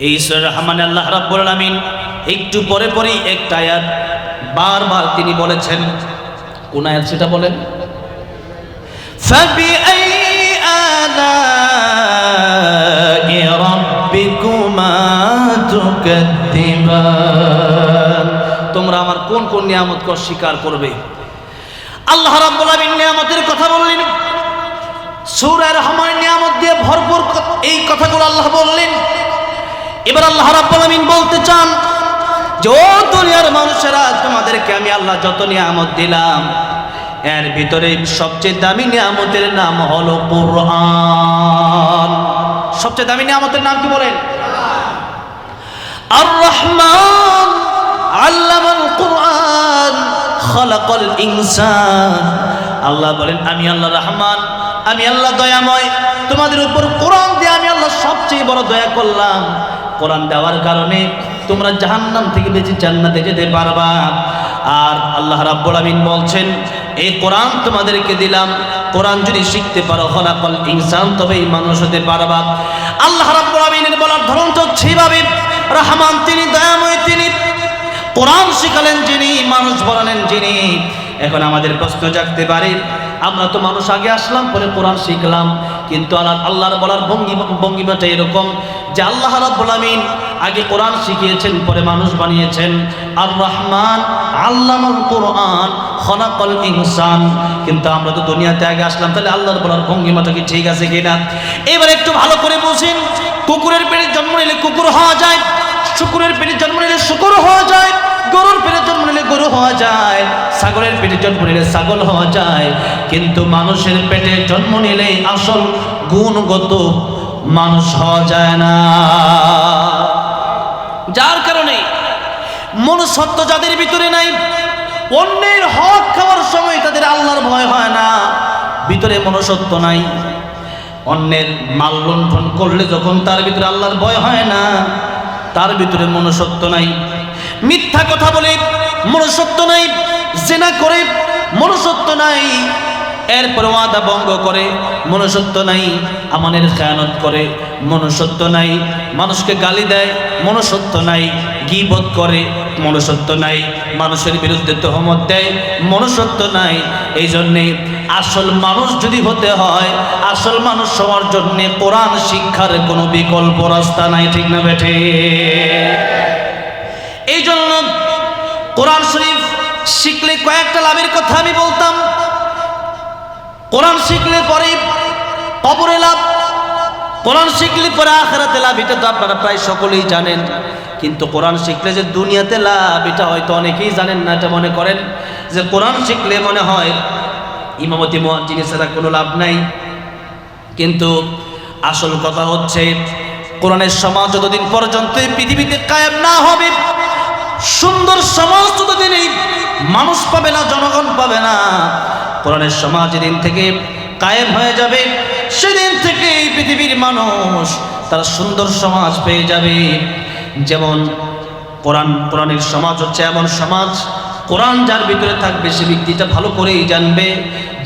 এই সুরা রহমান আল্লাহ রাব্বুল আলামিন একটু পরে পরেই একটা আয়াত বারবার তিনি বলেছেন কোন আয়াত সেটা বলেন فبأي آلاء ربكما تكذبان তোমরা আমার কোন কোন নিয়ামতকে অস্বীকার করবে আল্লাহ রাব্বুল আলামিন নিয়ামতের কথা বললেন সূরা রহমানের নিয়ামত দিয়ে ভরপুর ক- এই কথাগুলো আল্লাহ বললেন এবার আল্লাহ রাব্বুল বলতে চান, যে দুনিয়ার মানুষেরা, তোমাদেরকে আমি আল্লাহ যত নিয়ামত দিলাম, এর ভিতরে সবচেয়ে দামি নিয়ামতের নাম হলো কোরআন। সবচেয়ে দামি নিয়ামতের নাম কি বলেন? আর রহমান আল্লামাল কোরআন, খলাকল ইনসান। আল্লাহ বলেন, আমি আল্লাহ রহমান, আমি আল্লাহ দয়াময়। তোমাদের উপর কোরআন দিয়ে আমি আল্লাহ সবচেয়ে বড় দয়া করলাম। কোরআন দেওয়ার কারণে তোমরা জাহান্নাম থেকে বেঁচে জান্নাতে যেতে পারবা। আর আল্লাহ রাব্বুল আমিন বলছেন এই কোরআন তোমাদেরকে দিলাম। কোরআন যদি শিখতে পারো, খলাকল ইনসান, তবেই মানুষ হতে পারবা। আল্লাহ রাব্বুল আমিনের বলার ধরনটা হচ্ছে এইভাবে রহমান তিনি, দয়াময় তিনি। কোরআন শিখালেন যিনি, মানুষ বলালেন যিনি। এখন আমাদের প্রশ্ন জাগতে পারে আমরা তো মানুষ আগে আসলাম, পরে কোরআন শিখলাম। কিন্তু আল্লাহ আল্লাহর বলার ভঙ্গি ভঙ্গিমাটা এরকম যে আল্লাহ রাব্বুল আগে কোরআন শিখিয়েছেন, পরে মানুষ বানিয়েছেন। আর রহমান আল্লামাল কোরআন খনাকল ইনসান। কিন্তু আমরা তো দুনিয়াতে আগে আসলাম, তাহলে আল্লাহর বলার ভঙ্গিমাটা কি ঠিক আছে কিনা? এবার একটু ভালো করে বুঝেন, কুকুরের পেটে জন্ম নিলে কুকুর হওয়া যায়, শুকুরের পেটে জন্ম নিলে শুকুর হওয়া যায়। গরুর পেটে জন্ম নিলে গরু হওয়া যায়, ছাগলের পেটে জন্ম নিলে ছাগল হওয়া যায়। কিন্তু মানুষের পেটে জন্ম নিলে আসল গুণগত মানুষ হওয়া যায় না। যার কারণে মনুষ্যত্ব যাদের ভিতরে নাই, অন্যের হক খাওয়ার সময় তাদের আল্লাহর ভয় হয় না। ভিতরে মনুষ্যত্ব নাই, অন্যের মাল লুণ্ঠন করলে যখন তার ভিতরে আল্লাহর ভয় হয় না, তার ভিতরে মনুষ্যত্ব নাই। মিথ্যা কথা বলে, মনুষ্যত্ব নাই, জেনা করে, মনুষ্যত্ব নাই, এরপর ওয়াদা ভঙ্গ করে, মনুষ্যত্ব নাই, আমানের খেয়ানত করে, মনুষ্যত্ব নাই, মানুষকে গালি দেয়, মনুষ্যত্ব নাই, গিবত করে, মনুষ্যত্ব নাই, মানুষের বিরুদ্ধে তহমত দেয়, মনুষ্যত্ব নাই। এই জন্যে আসল মানুষ যদি হতে হয়, আসল মানুষ হওয়ার জন্য কোরআন শিক্ষার কোনো বিকল্প রাস্তা নাই, ঠিক না বেঠে এই জন্য কোরআন শরীফ শিখলে কয়েকটা লাভের কথা আমি বলতাম। কোরআন শিখলে পরে কবরে লাভ, কোরআন শিখলে পরে আখেরাতে লাভ, এটা তো আপনারা প্রায় সকলেই জানেন। কিন্তু কোরআন শিখলে যে দুনিয়াতে লাভ, এটা হয়তো অনেকেই জানেন না, এটা মনে করেন যে কোরআন শিখলে মনে হয় ইমামতি মহাজিনী ছাড়া কোনো লাভ নাই। কিন্তু আসল কথা হচ্ছে, কোরআনের সমাজ যতদিন পর্যন্ত পৃথিবীতে কায়েম না হবে সুন্দর সমাজ যতদিন এই মানুষ পাবে না, জনগণ পাবে না। কোরআনের সমাজ যেদিন থেকে কায়েম হয়ে যাবে, সেদিন থেকে এই পৃথিবীর মানুষ তারা সুন্দর সমাজ পেয়ে যাবে। যেমন কোরআন, কোরআনের সমাজ হচ্ছে এমন সমাজ, কোরআন যার ভিতরে থাকবে, সে ব্যক্তিটা ভালো করেই জানবে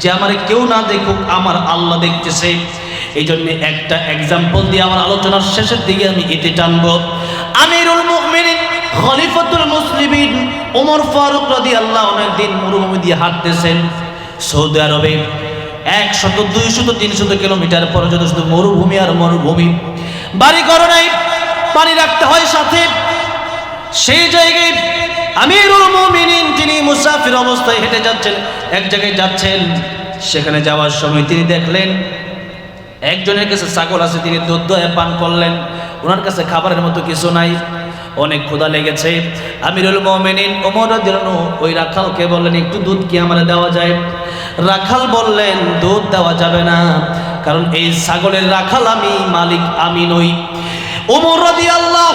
যে আমার কেউ না দেখুক, আমার আল্লাহ দেখতেছে। এই জন্য একটা এক্সাম্পল দিয়ে আমার আলোচনার শেষের দিকে আমি এতে টানবো। আমিরুল মুমিনিন খলিফাতুল মুসলিমিন ওমর ফারুক রাদিয়াল্লাহু আনহু একদিন মরুভূমি দিয়ে হাঁটতেছেন সৌদি আরবে। একশত, দুইশত, তিনশত কিলোমিটার পর্যন্ত শুধু মরুভূমি আর মরুভূমি। বাড়ি ঘর নাই, পানি রাখতে হয় সাথে। সেই জায়গায় আমিরুল মুমিনিন তিনি মুসাফির অবস্থায় হেঁটে যাচ্ছেন, এক জায়গায় যাচ্ছেন। সেখানে যাওয়ার সময় তিনি দেখলেন, একজনের কাছে ছাগল আছে, তিনি দুধ পান করলেন। ওনার কাছে খাবারের মতো কিছু নাই। অনেক ক্ষুধা লেগেছে। আমিরুল মোমেনিন ওমর ওই রাখালকে বললেন, একটু দুধ কি আমার দেওয়া যায়? রাখাল বললেন, দুধ দেওয়া যাবে না, কারণ এই ছাগলের রাখাল আমি, মালিক আমি নই। ওমর আল্লাহ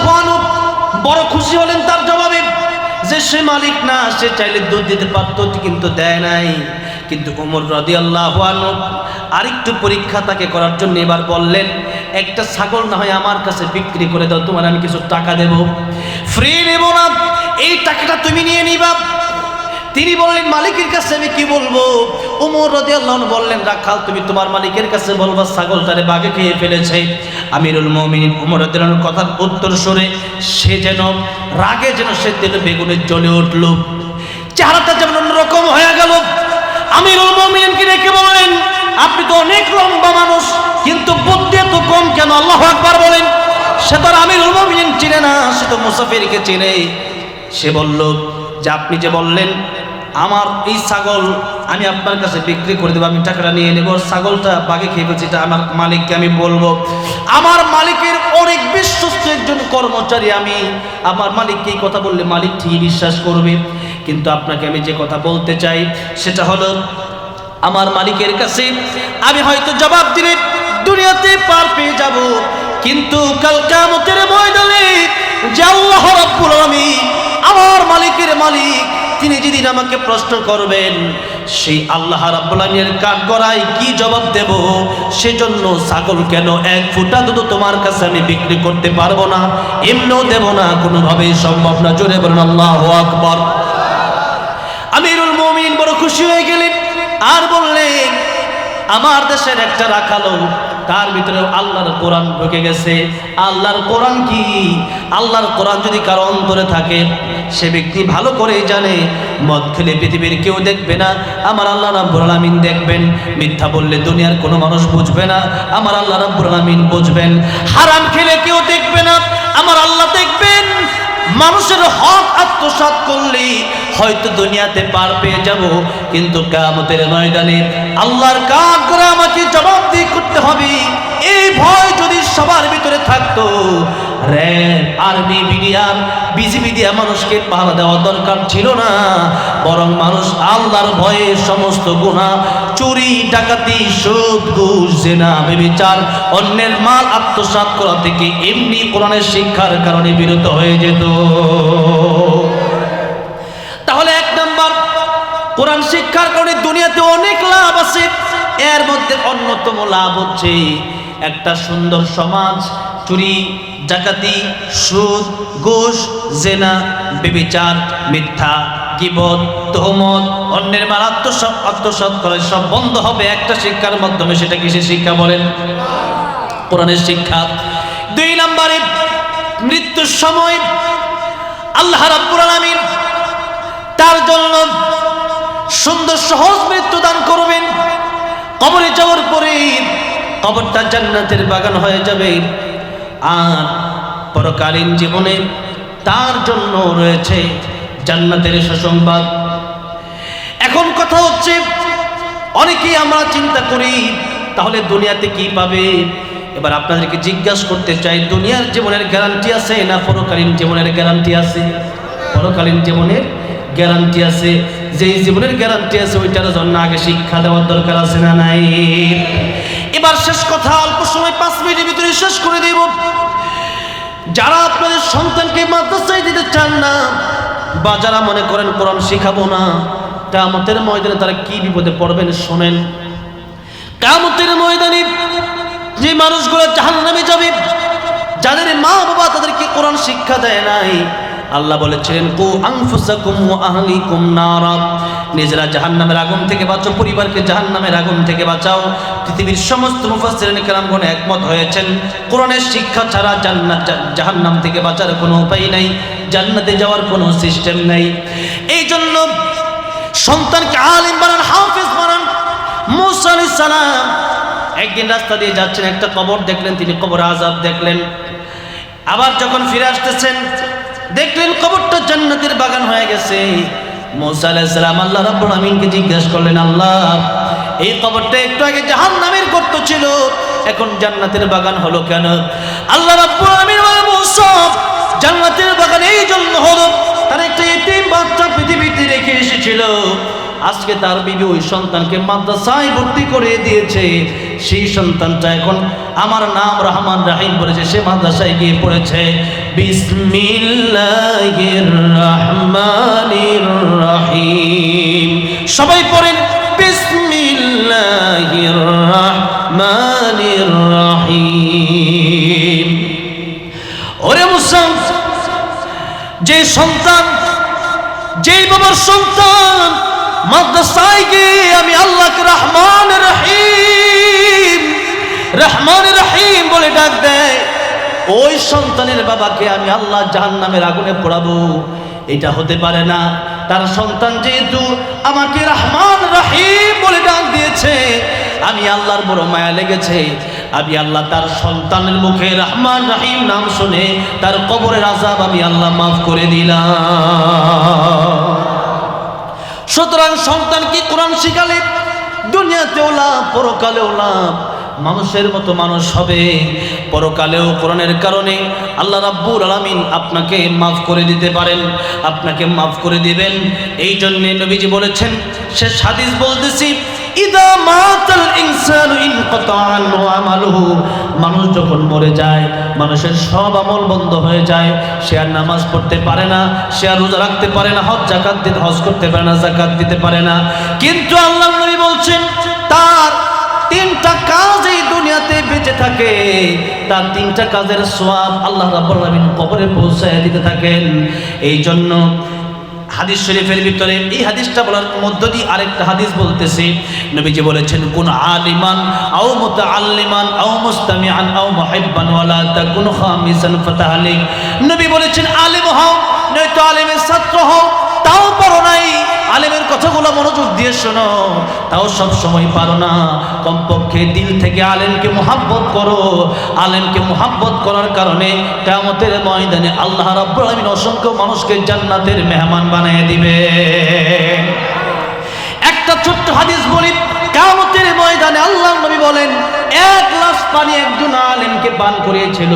বড় খুশি হলেন তার জবাবে যে সে মালিক না, সে চাইলে দুধ দিতে পারত, কিন্তু দেয় নাই। কিন্তু ওমর রাদি আল্লাহ আরেকটু পরীক্ষা তাকে করার জন্য এবার বললেন একটা ছাগল না হয় আমার কাছে বিক্রি করে দাও, তোমার আমি কিছু টাকা দেব। ফ্রি নেব না, এই টাকাটা তুমি নিয়ে নিবা। তিনি বললেন, মালিকের কাছে আমি কি বলব? উমর রাদিয়াল্লাহু বললেন, রাখাল, তুমি তোমার মালিকের কাছে বলবা, ছাগলটারে বাঘে খেয়ে ফেলেছে। আমিরুল মুমিনিন উমর আনহুর কথার উত্তর সরে, সে যেন রাগে যেন সে তেল বেগুনের জ্বলে উঠল। চেহারাটা যেমন অন্যরকম হয়ে গেল। আমিরুল মুমিনিনকে রেখে বললেন, আপনি তো অনেক লম্বা মানুষ কেন আল্লাহ আকবার বলেন, সে তো আমিরুল মুমিনিন চিনে না, সে তো মুসাফিরকে চিনে। সে বলল, যে আপনি যে বললেন, আমার এই ছাগল আমি আপনার কাছে বিক্রি করে দেবো, আমি টাকাটা নিয়ে নেব ছাগলটা বাগে খেয়ে ফেলছি, এটা আমার মালিককে আমি বলব। আমার মালিকের অনেক বিশ্বস্ত একজন কর্মচারী আমি, আমার মালিককে এই কথা বললে মালিক ঠিকই বিশ্বাস করবে। কিন্তু আপনাকে আমি যে কথা বলতে চাই, সেটা হলো, আমার মালিকের কাছে আমি হয়তো জবাব দিলে দুনিয়াতে পার পেয়ে যাব। কিন্তু কাল কামতের ময়দানে যে আল্লাহ আলামিন আমার মালিকের মালিক, তিনি যেদিন আমাকে প্রশ্ন করবেন, সেই আল্লাহ রাব্বুল আলামিনের কাঠ গড়ায় কি জবাব দেব? সেজন্য ছাগল কেন এক ফুটা দুধ তোমার কাছে আমি বিক্রি করতে পারব না? এমনিও দেব না, কোনোভাবেই সম্ভব না। জোরে বলেন, আল্লাহ আকবর। আমিরুল মুমিন বড় খুশি হয়ে গেলেন আর বললেন, আমার দেশের একটা রাখালো তার ভিতরে আল্লাহর কোরআন ঢুকে গেছে। আল্লাহর কোরআন কি? আল্লাহর কোরআন যদি কারও অন্তরে থাকে, সে ব্যক্তি ভালো করে জানে। মদ খেলে পৃথিবীর কেউ দেখবে না। আমার আল্লাহ রাব্বুল আলামিন দেখবেন। মিথ্যা বললে দুনিয়ার কোনো মানুষ বুঝবে না। আমার আল্লাহ রাব্বুল আলামিন বুঝবেন। হারাম খেলে কেউ দেখবে না। আমার আল্লাহ দেখবেন। মানুষের হক আত্মসাত করলে হয়তো দুনিয়াতে পার পেয়ে যাব। কিন্তু কামতের ময়দানে আল্লাহর কাজ করে আমাকে দিয়ে করতে হবে। এই ভয় যদি সবার ভিতরে থাকতো র্যাব আর্মি, বিডিআর, বিজিবি দিয়া মানুষকে পাহারা দেওয়া দরকার ছিল না। বরং মানুষ আল্লাহর ভয়ে সমস্ত গুণা চুরি, ডাকাতি, সুদ, ঘুষ, জেনা অন্যের মাল আত্মসাৎ করা থেকে এমনি কোরআনের শিক্ষার কারণে বিরত হয়ে যেত। তাহলে এক নম্বর, কোরআন শিক্ষার কারণে দুনিয়াতে অনেক লাভ আছে, এর মধ্যে অন্যতম লাভ হচ্ছে একটা সুন্দর সমাজ চুরি, ডাকাতি, সুদ, ঘুষ, জেনা, বেবিচার, মিথ্যা, গিবত, তহমত, অন্যের মাল আত্মসৎ আত্মসৎ করে সব বন্ধ হবে একটা শিক্ষার মাধ্যমে, সেটা কিসের শিক্ষা বলেন? কোরআনের শিক্ষা। দুই নম্বরে, মৃত্যুর সময় আল্লাহ রাব্বুল আলামিন তার জন্য সুন্দর সহজ মৃত্যু দান করবেন। কবরে যাওয়ার পরে কবরটা জান্নাতের বাগান হয়ে যাবে। আর পরকালীন জীবনে তার জন্য রয়েছে জান্নাতের সুসংবাদ। এখন কথা হচ্ছে, অনেকেই আমরা চিন্তা করি, তাহলে দুনিয়াতে কি পাবে? এবার আপনাদেরকে জিজ্ঞাসা করতে চাই, দুনিয়ার জীবনের গ্যারান্টি আছে না পরকালীন জীবনের গ্যারান্টি আছে? পরকালীন জীবনের গ্যারান্টি আছে। যেই জীবনের গ্যারান্টি আছে, ওইটার জন্য আগে শিক্ষা দেওয়ার দরকার আছে না নাই? এবার শেষ কথা, অল্প সময়, পাঁচ মিনিটের ভিতরে শেষ করে দেব। যারা আপনাদের সন্তানকে মাদ্রাসায় দিতে চান না, বা যারা মনে করেন কোরআন শেখাবো না কামতের ময়দানে তারা কি বিপদে পড়বেন শোনেন। কামতের ময়দানে যে মানুষগুলো জাহান নামে যাবে, যাদের মা বাবা তাদেরকে কোরআন শিক্ষা দেয় নাই আল্লাহ বলেছিলেন কু আনফুসাকুম ওয়া আহলিকুম নারা। নিজেরা জাহান্নামের আগুন থেকে বাঁচাও, পরিবারকে জাহান্নামের আগুন থেকে বাঁচাও। পৃথিবীর সমস্ত মুফাসসিরিন কেরামগণ একমত হয়েছেন। কোরআনের শিক্ষা ছাড়া জান্নাত জাহান্নাম থেকে বাঁচার কোনো উপায় নাই, জান্নাতে যাওয়ার কোনো সিস্টেম নাই। এই জন্য সন্তানকে আলিম বানান, হাফিজ বানান। মুসা আলাইহিস সালাম একদিন রাস্তা দিয়ে যাচ্ছেন, একটা কবর দেখলেন, তিনি কবর আজাব দেখলেন। আবার যখন ফিরে আসতেছেন দেখলেন কবরটা জান্নাতের বাগান হয়ে গেছে। মুসা আলাইহিস সালাম আল্লাহ রাব্বুল আমিনকে জিজ্ঞাসা করলেন, আল্লাহ, এই কবরটা একটু আগে জাহান্নামের গর্ত ছিল, এখন জান্নাতের বাগান হলো কেন? আল্লাহ রাব্বুল আমিন বলে, মুসা, জান্নাতের বাগান এই জন্য হলো, তার একটা এতিম বাচ্চা পৃথিবীতে রেখে এসেছিল। আজকে তার বিবি ওই সন্তানকে মাদ্রাসায় ভর্তি করে দিয়েছে। সেই সন্তানটা এখন আমার নাম রহমান রাহিম বলেছে, সে মাদ্রাসায় গিয়ে পড়েছে। বিসমিল্লাহির সবাই পড়েন যে সন্তান, যেই বাবার সন্তান মাদ্রাসায় গিয়ে আমি আল্লাহকে রহমান রহিম রহমান রহিম বলে ডাক দেয়। ওই সন্তানের বাবাকে আমি আল্লাহ জাহান্নামের আগুনে পোড়াবো। এটা হতে পারে না। তার সন্তান যেহেতু আমাকে রহমান রহিম বলে ডাক দিয়েছে, আমি আল্লাহর বড় মায়া লেগেছে। আমি আল্লাহ তার সন্তানের মুখে রহমান রহিম নাম শুনে তার কবরের আজাব আমি আল্লাহ মাফ করে দিলাম। সুতরাং সন্তান কি কোরআন শিখালে? দুনিয়াতেও লাভ পরকালেও লাভ মানুষের মতো মানুষ হবে। পরকালেও কোরআনের কারণে আল্লাহ রাব্বুল আলামিন আপনাকে মাফ করে দিতে পারেন, আপনাকে মাফ করে দিবেন। এই জন্যে নবীজি বলেছেন সে হাদিস বলতেছি ইদা মাতাল ইনসানু ইনকাতা আমালুহু। মানুষ যখন মরে যায়, মানুষের সব আমল বন্ধ হয়ে যায়, সে আর নামাজ পড়তে পারে না, সে আর রোজা রাখতে পারে না, হজ, জাকাত দিতে, হজ করতে পারে না, জাকাত দিতে পারে না। কিন্তু আল্লাহ নবী বলছেন, তার তিনটা কাজ এই দুনিয়াতে বেঁচে থাকে। তার তিনটা কাজের সোয়াব আল্লাহ রাব্বুল আলামিন কবরে পৌঁছায় দিতে থাকেন। এই জন্য হাদিস শরীফের ভিতরে এই হাদিসটা বলার মধ্য দিয়ে আরেকটা হাদিস বলতেছে, নবীজি বলেছেন, কোন আলিমান আও মুতাআল্লিমান আও মুস্তামিআন আও মুহিব্বান ওয়ালা তাকুন খামিসান ফাতাহলিক। নবী বলেছেন, আলিম হও, নয়তো আলিমের ছাত্র হও, তাও পারো নাই। আলেমের কথাগুলো মনোযোগ দিয়ে শোনো। তাও সব সময় পারো না। কমপক্ষে দিল থেকে আলেমকে মোহাব্বত করো। আলেমকে মোহাব্বত করার কারণে কেমতের ময়দানে আল্লাহ রাব্বুল অসংখ্য মানুষকে জান্নাতের মেহমান বানিয়ে দিবে। একটা ছোট্ট হাদিস বলি কেমতের ময়দানে আল্লাহ নবী বলেন, এক গ্লাস পানি একজন আলেমকে পান করিয়েছিল।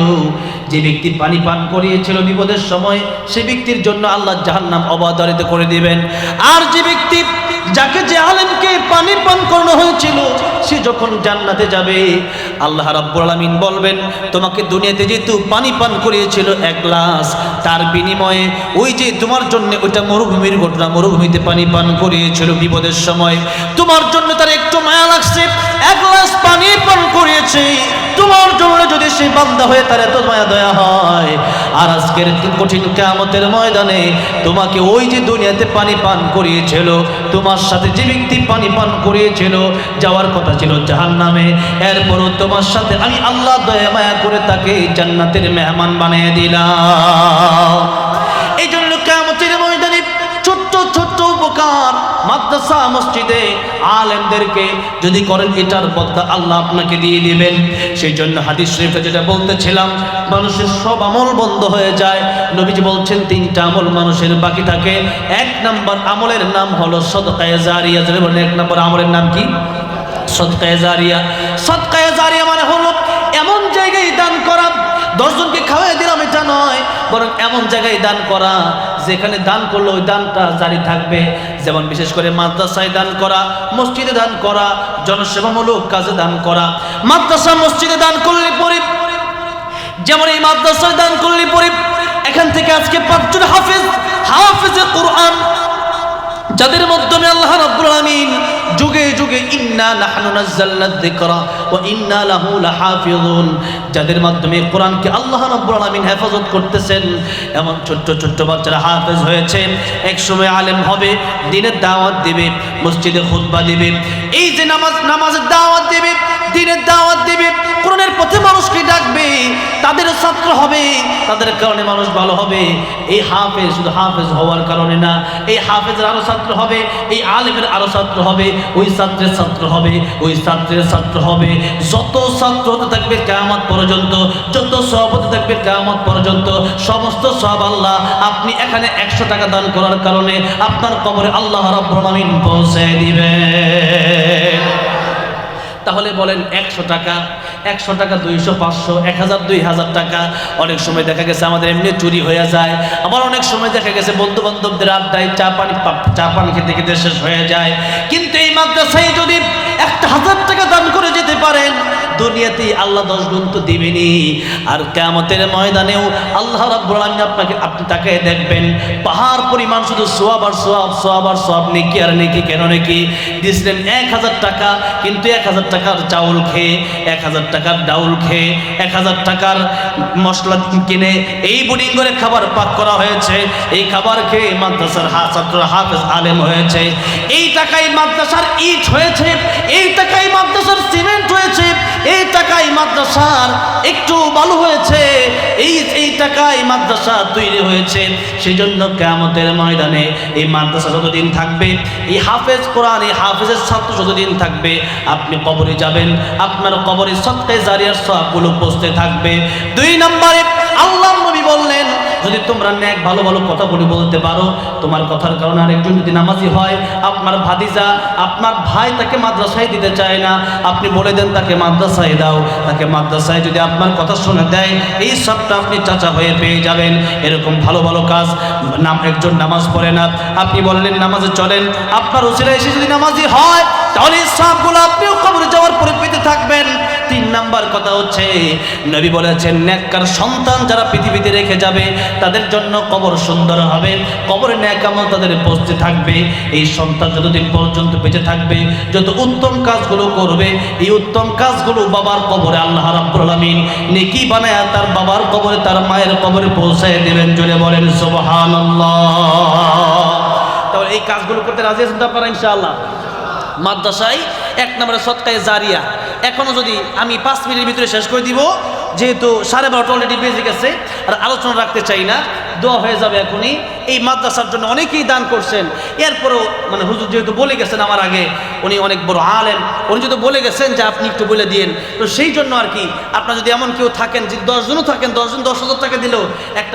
যে ব্যক্তি পানি পান করিয়েছিল বিপদের সময়, সে ব্যক্তির জন্য আল্লাহ জাহান্নাম অবাদরিত করে দিবেন। আর যে ব্যক্তি যাকে যে আলেমকে পানি পান করানো হয়েছিল, সে যখন জান্নাতে যাবে, আল্লাহ রাব্বুল আলামিন বলবেন, তোমাকে দুনিয়াতে যেহেতু পানি পান করিয়েছিল এক গ্লাস, তার বিনিময়ে ওই যে তোমার জন্য ওইটা মরুভূমির ঘটনা, মরুভূমিতে পানি পান করিয়েছিল বিপদের সময়, তোমার জন্য তার একটু মায়া লাগছে, এক গ্লাস পানি পান করিয়েছে। তোমার জন্য যদি সে বান্দা হয়ে তার এত মায়া দয়া হয়, আর আজকের কঠিন কেয়ামতের ময়দানে তোমাকে ওই যে দুনিয়াতে পানি পান করিয়েছিল, তোমার সাথে যে ব্যক্তি পানি পান করিয়েছিল, যাওয়ার কথা ছিল জাহান নামে এরপরও তোমার সাথে আমি আল্লাহ দয়া মায়া করে তাকে জান্নাতের মেহমান বানিয়ে দিলাম। এই জন্য কেয়ামতের ময়দানে ছোট্ট ছোট্ট উপকার মাদ্রাসা, মসজিদে আলেমদেরকে যদি করেন, এটার বদলা আল্লাহ আপনাকে দিয়ে দিবেন। সেই জন্য হাদিস শরীফে যেটা বলতেছিলাম, মানুষের সব আমল বন্ধ হয়ে যায়। নবীজি বলছেন, তিনটা আমল মানুষের বাকি থাকে। এক নাম্বার আমলের নাম হলো সদকায়ে জারিয়া। যদি বলেন, এক নম্বর আমলের নাম কি? সদকায়ে জারিয়া। সদকায়ে জারিয়া মানে হলো এমন জায়গায় দান করা, দশজনকে খাওয়াই দিলাম, এটা নয়। বরং এমন জায়গায় দান করা, যেখানে দান করলে ওই দানটা জারি থাকবে। যেমন বিশেষ করে মাদ্রাসায় দান করা, মসজিদে দান করা, জনসেবামূলক কাজে দান করা। মাদ্রাসা, মসজিদে দান করলে পরে যেমন এই মাদ্রাসায় দান করলে পরে এখান থেকে আজকে পাঁচজন হাফেজ হাফেজে কোরআন। যাদের মাধ্যমে আল্লাহ রাব্বুল আলামিন যুগে যুগে ইন্না নাহনু নাযালনা যিকরা ওয়া ইন্না লাহু লাহাফিজুন যাদের মাধ্যমে কোরআনকে আল্লাহ রাব্বুল আলামিন হেফাজত করতেছেন, এমন ছোট্ট ছোট্ট বাচ্চারা হাফেজ হয়েছে এক সময় আলেম হবে, দিনের দাওয়াত দেবে, মসজিদে খুতবা দেবে, এই যে নামাজ, নামাজের দাওয়াত দেবে, দিনের দাওয়াত দিবে কোরআনের পথে মানুষকে ডাকবে? তাদের ছাত্র হবে, তাদের কারণে মানুষ ভালো হবে। এই হাফেজ শুধু হাফেজ হওয়ার কারণে না, এই হাফেজের আরও ছাত্র হবে, এই আলেমের আরও ছাত্র হবে, ওই ছাত্রের ছাত্র হবে, ওই ছাত্রের ছাত্র হবে। যত ছাত্র হতে থাকবে কেয়ামত পর্যন্ত, যত সব হতে থাকবে কেয়ামত পর্যন্ত, সমস্ত সব আল্লাহ আপনি এখানে একশো টাকা দান করার কারণে আপনার কবরে আল্লাহ রাব্বুল আলামিন পৌঁছে দিবেন। তাহলে বলেন একশো টাকা একশো টাকা, দুইশো, পাঁচশো, এক হাজার, দুই হাজার টাকা। অনেক সময় দেখা গেছে আমাদের এমনি চুরি হয়ে যায়। আবার অনেক সময় দেখা গেছে বন্ধু বান্ধবদের আড্ডায় চা পানি চা পানি খেতে খেতে শেষ হয়ে যায়। কিন্তু এই মাদ্রাসায় যদি একটা হাজার টাকা দান করে যেতে পারেন দুনিয়াতেই আল্লাহ দশ গুণ তো দিবেনি। আর কেমতের ময়দানেও আল্লাহ রাব্বুল আপনাকে, আপনি তাকে দেখবেন। পাহাড় পরিমাণ শুধু সোয়াব আর সোয়াব সোয়াব আর সোয়াব, নেকি আর নেকি, কেন নেকি? দিয়েছিলেন এক হাজার টাকা, কিন্তু এক হাজার টাকার চাউল খেয়ে, এক হাজার টাকার ডাউল খেয়ে, এক হাজার টাকার মশলা কিনে এই বোর্ডিং করে খাবার পাক করা হয়েছে। এই খাবার খেয়ে মাদ্রাসার হা ছাত্র হাফেজ আলেম হয়েছে। এই টাকায় মাদ্রাসার ইট হয়েছে, এই টাকায় মাদ্রাসার সিমেন্ট হয়েছে এই টাকায় মাদ্রাসার একটু ভালো হয়েছে, এই এই টাকায় মাদ্রাসা তৈরি হয়েছে। সেই জন্য কেমতের ময়দানে এই মাদ্রাসা যতদিন থাকবে, এই হাফেজ কোরআন, এই হাফেজের ছাত্র যতদিন থাকবে, আপনি কবরে যাবেন, আপনার কবরে সত্যায় জারিয়ার সবগুলো বসতে থাকবে। দুই নম্বরে যদি তোমরা ন্যাক ভালো ভালো কথা বলে বলতে পারো, তোমার কথার কারণে আরেকজন যদি নামাজি হয়, আপনার ভাদিজা আপনার ভাই তাকে মাদ্রাসায় দিতে চায় না। আপনি বলে দেন, তাকে মাদ্রাসায় দাও। তাকে মাদ্রাসায় যদি আপনার কথা শুনে দেয়, এই সবটা আপনি চাচা হয়ে পেয়ে যাবেন। এরকম ভালো ভালো কাজ, নাম একজন নামাজ পড়ে না। আপনি বললেন, নামাজে চলেন। আপনার উচিরা এসে যদি নামাজি হয় তাহলে সবগুলো আপনিও কবরে যাওয়ার পরে পেতে থাকবেন। তিন নাম্বার কথা হচ্ছে, নবী বলেছেন, নেককার সন্তান যারা পৃথিবীতে রেখে যাবে, তাদের জন্য কবর সুন্দর হবে। কবরে ন্যাকামল তাদের বসতে থাকবে। এই সন্তান যতদিন পর্যন্ত বেঁচে থাকবে, যত উত্তম কাজগুলো করবে, এই উত্তম কাজগুলো বাবার কবরে আল্লাহ রাব্বুল আলামিন নেকি বানায় তার বাবার কবরে, তার মায়ের কবরে পৌঁছায় দেবেন। জুড়ে বলেন, সুবহানাল্লাহ। তাহলে এই কাজগুলো করতে রাজি আছেন আপনারা, ইনশাআল্লাহ? মাদ্রাসায় এক নম্বরে সৎকায় জারিয়া। এখনও যদি আমি পাঁচ মিনিটের ভিতরে শেষ করে দিব, যেহেতু সাড়ে বারোটা অলরেডি বেজে গেছে, আর আলোচনা রাখতে চাই না, দোয়া হয়ে যাবে এখনই। এই মাদ্রাসার জন্য অনেকেই দান করছেন। এরপরেও মানে হুজুর যেহেতু বলে গেছেন আমার আগে, উনি অনেক বড় আলেন উনি যেহেতু বলে গেছেন যে আপনি একটু বলে দিয়েন। তো সেই জন্য আর কি, আপনার যদি এমন কেউ থাকেন, যে দশজনও থাকেন, দশজন দশ হাজার টাকা দিলেও একটা